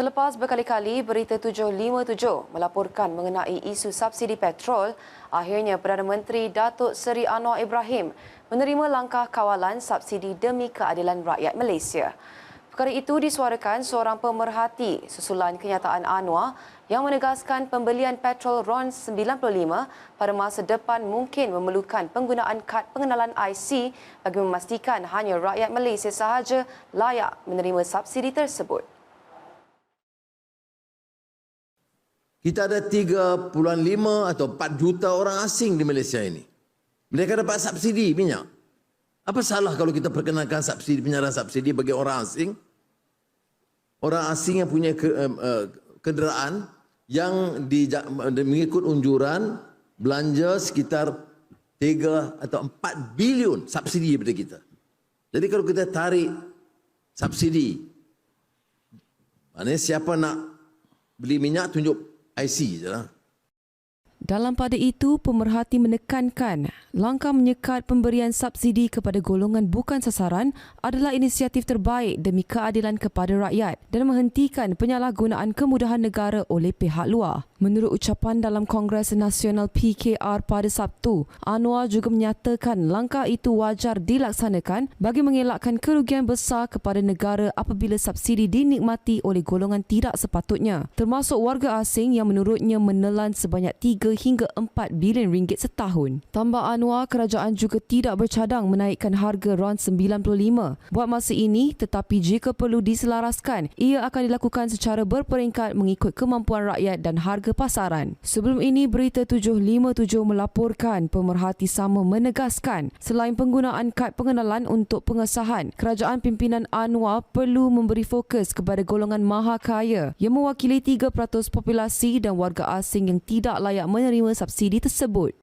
Selepas berkali-kali berita 757 melaporkan mengenai isu subsidi petrol, akhirnya Perdana Menteri Datuk Seri Anwar Ibrahim menerima langkah kawalan subsidi demi keadilan rakyat Malaysia. Perkara itu disuarakan seorang pemerhati susulan kenyataan Anwar yang menegaskan pembelian petrol RON 95 pada masa depan mungkin memerlukan penggunaan kad pengenalan IC bagi memastikan hanya rakyat Malaysia sahaja layak menerima subsidi tersebut. Kita ada 3.5 atau 4 juta orang asing di Malaysia ini. Mereka dapat subsidi minyak. Apa salah kalau kita perkenalkan subsidi penyaluran subsidi bagi orang asing? Orang asing yang punya ke, uh, kenderaan yang di, mengikut unjuran belanja sekitar 3 atau 4 bilion subsidi daripada kita. Jadi kalau kita tarik subsidi, maknanya siapa nak beli minyak tunjuk 拍戏去了。Dalam pada itu, pemerhati menekankan langkah menyekat pemberian subsidi kepada golongan bukan sasaran adalah inisiatif terbaik demi keadilan kepada rakyat dan menghentikan penyalahgunaan kemudahan negara oleh pihak luar. Menurut ucapan dalam Kongres Nasional PKR pada Sabtu, Anwar juga menyatakan langkah itu wajar dilaksanakan bagi mengelakkan kerugian besar kepada negara apabila subsidi dinikmati oleh golongan tidak sepatutnya, termasuk warga asing yang menurutnya menelan sebanyak 3 hingga 4 bilion ringgit setahun. Tambah Anwar, kerajaan juga tidak bercadang menaikkan harga RON 95 buat masa ini tetapi jika perlu diselaraskan, ia akan dilakukan secara berperingkat mengikut kemampuan rakyat dan harga pasaran. Sebelum ini, Berita 757 melaporkan pemerhati sama menegaskan selain penggunaan kad pengenalan untuk pengesahan, kerajaan pimpinan Anwar perlu memberi fokus kepada golongan maha kaya yang mewakili 3% populasi dan warga asing yang tidak layak menerima subsidi tersebut.